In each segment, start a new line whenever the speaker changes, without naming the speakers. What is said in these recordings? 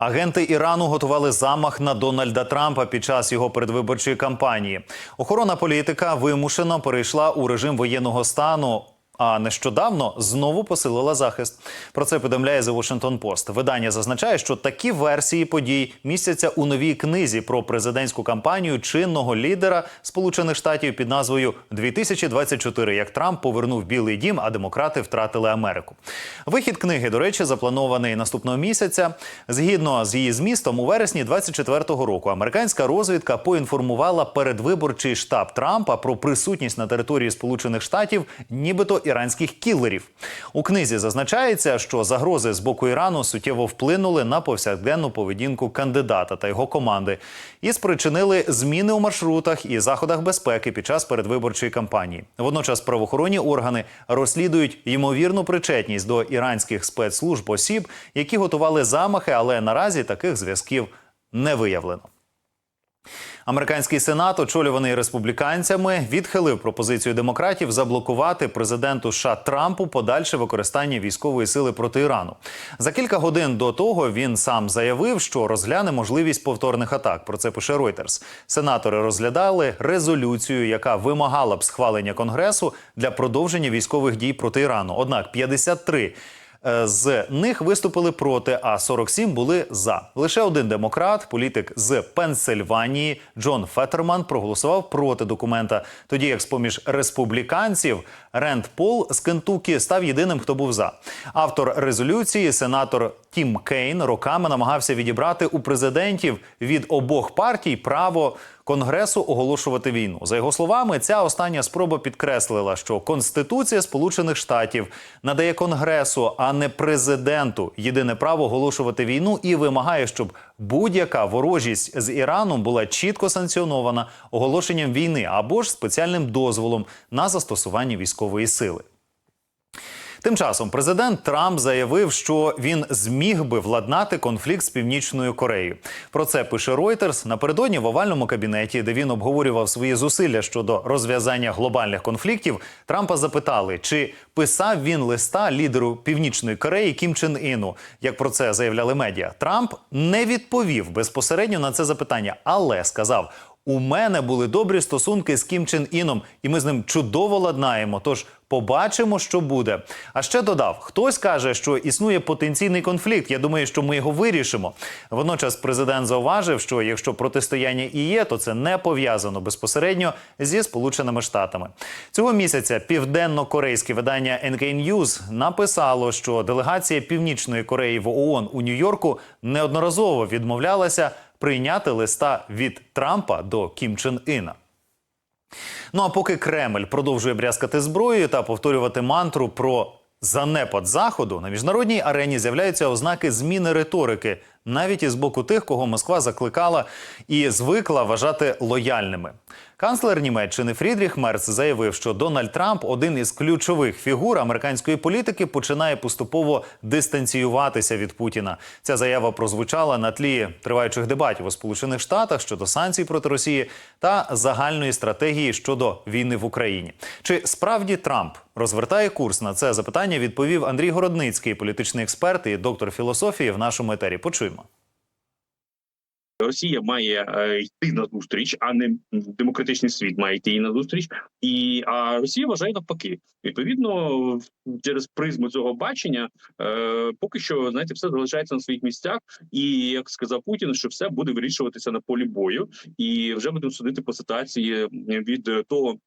Агенти Ірану готували замах на Дональда Трампа під час його передвиборчої кампанії. Охорона політика вимушено перейшла у режим воєнного стану. А нещодавно знову посилила захист. Про це повідомляє The Washington Post. Видання зазначає, що такі версії подій містяться у новій книзі про президентську кампанію чинного лідера Сполучених Штатів під назвою «2024», як Трамп повернув Білий Дім, а демократи втратили Америку. Вихід книги, до речі, запланований наступного місяця. Згідно з її змістом, у вересні 24-го року американська розвідка поінформувала передвиборчий штаб Трампа про присутність на території Сполучених Штатів, нібито іранських кілерів. У книзі зазначається, що загрози з боку Ірану суттєво вплинули на повсякденну поведінку кандидата та його команди і спричинили зміни у маршрутах і заходах безпеки під час передвиборчої кампанії. Водночас правоохоронні органи розслідують ймовірну причетність до іранських спецслужб осіб, які готували замахи, але наразі таких зв'язків не виявлено. Американський сенат, очолюваний республіканцями, відхилив пропозицію демократів заблокувати президенту США Трампу подальше використання військової сили проти Ірану. За кілька годин до того він сам заявив, що розгляне можливість повторних атак. Про це пише Reuters. Сенатори розглядали резолюцію, яка вимагала б схвалення конгресу для продовження військових дій проти Ірану. Однак 53 Е, з них виступили проти, а 47 були за. Лише один демократ, політик з Пенсильванії Джон Феттерман, проголосував проти документа. Тоді як з поміж республіканців Ренд Пол з Кентукі став єдиним, хто був за. Автор резолюції, сенатор Тім Кейн, роками намагався відібрати у президентів від обох партій право. Конгресу оголошувати війну за його словами. Ця остання спроба підкреслила, що Конституція Сполучених Штатів надає Конгресу, а не президенту, єдине право оголошувати війну і вимагає, щоб будь-яка ворожість з Іраном була чітко санкціонована оголошенням війни або ж спеціальним дозволом на застосування військової сили. Тим часом президент Трамп заявив, що він зміг би владнати конфлікт з північною Кореєю. Про це пише Reuters. напередодні в овальному кабінеті, де він обговорював свої зусилля щодо розв'язання глобальних конфліктів. Трампа запитали, чи писав він листа лідеру Північної Кореї Кім Чен Іну. Як про це заявляли медіа, Трамп не відповів безпосередньо на це запитання, але сказав. У мене були добрі стосунки з Кім Чен Іном, і ми з ним чудово ладнаємо. Тож побачимо, що буде. А ще додав: хтось каже, що існує потенційний конфлікт. Я думаю, що ми його вирішимо. Водночас, президент зауважив, що якщо протистояння і є, то це не пов'язано безпосередньо зі Сполученими Штатами. Цього місяця південно-корейське видання NK News написало, що делегація Північної Кореї в ООН у Нью-Йорку неодноразово відмовлялася прийняти листа від Трампа до Кім Чен Іна. Ну а поки Кремль продовжує брязкати зброєю та повторювати мантру про занепад заходу, на міжнародній арені з'являються ознаки зміни риторики, навіть із боку тих, кого Москва закликала і звикла вважати лояльними. Канцлер Німеччини Фрідріх Мерц заявив, що Дональд Трамп, один із ключових фігур американської політики, починає поступово дистанціюватися від Путіна. Ця заява прозвучала на тлі триваючих дебатів у Сполучених Штатах щодо санкцій проти Росії та загальної стратегії щодо війни в Україні. Чи справді Трамп розвертає курс на це запитання? Відповів Андрій Городницький, політичний експерт і доктор філософії в нашому етері. Почуємо.
Росія має е, йти на зустріч, а не демократичний світ має йти їй на зустріч. І а Росія вважає навпаки. Відповідно, через призму цього бачення, е, поки що знаєте, все залишається на своїх місцях. І як сказав Путін, що все буде вирішуватися на полі бою, і вже будемо судити по ситуації від того.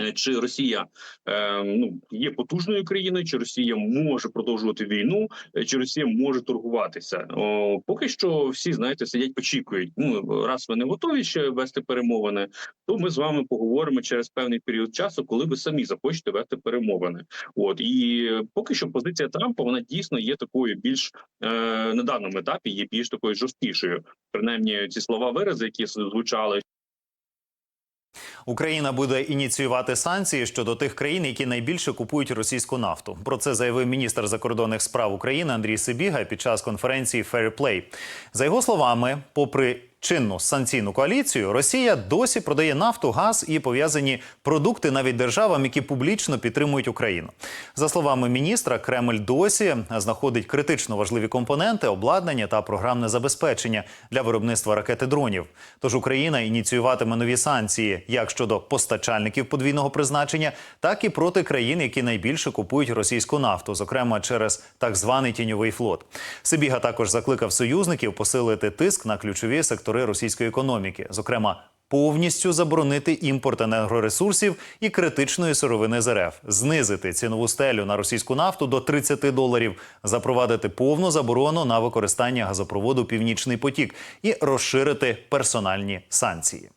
Е, Чи Росія е, ну є потужною країною, чи Росія може продовжувати війну, е, чи Росія може торгуватися? О, поки що всі знаєте, сидять, очікують. Ну раз ви не готові ще вести перемовини, то ми з вами поговоримо через певний період часу, коли ви самі захочете вести перемовини. От і поки що позиція Трампа вона дійсно є такою більш е, на даному етапі, є більш такою жорсткішою. Принаймні, ці слова вирази, які звучали.
Україна буде ініціювати санкції щодо тих країн, які найбільше купують російську нафту. Про це заявив міністр закордонних справ України Андрій Сибіга під час конференції Play. За його словами, попри чинну санкційну коаліцію, Росія досі продає нафту, газ і пов'язані продукти навіть державам, які публічно підтримують Україну. За словами міністра, Кремль досі знаходить критично важливі компоненти, обладнання та програмне забезпечення для виробництва ракет і дронів. Тож Україна ініціюватиме нові санкції як щодо постачальників подвійного призначення, так і проти країн, які найбільше купують російську нафту, зокрема через так званий тіньовий флот. Сибіга також закликав союзників посилити тиск на ключові сектори російської економіки, зокрема. Повністю заборонити імпорт енергоресурсів і критичної сировини з РФ, знизити цінову стелю на російську нафту до 30 доларів, запровадити повну заборону на використання газопроводу Північний потік і розширити персональні санкції.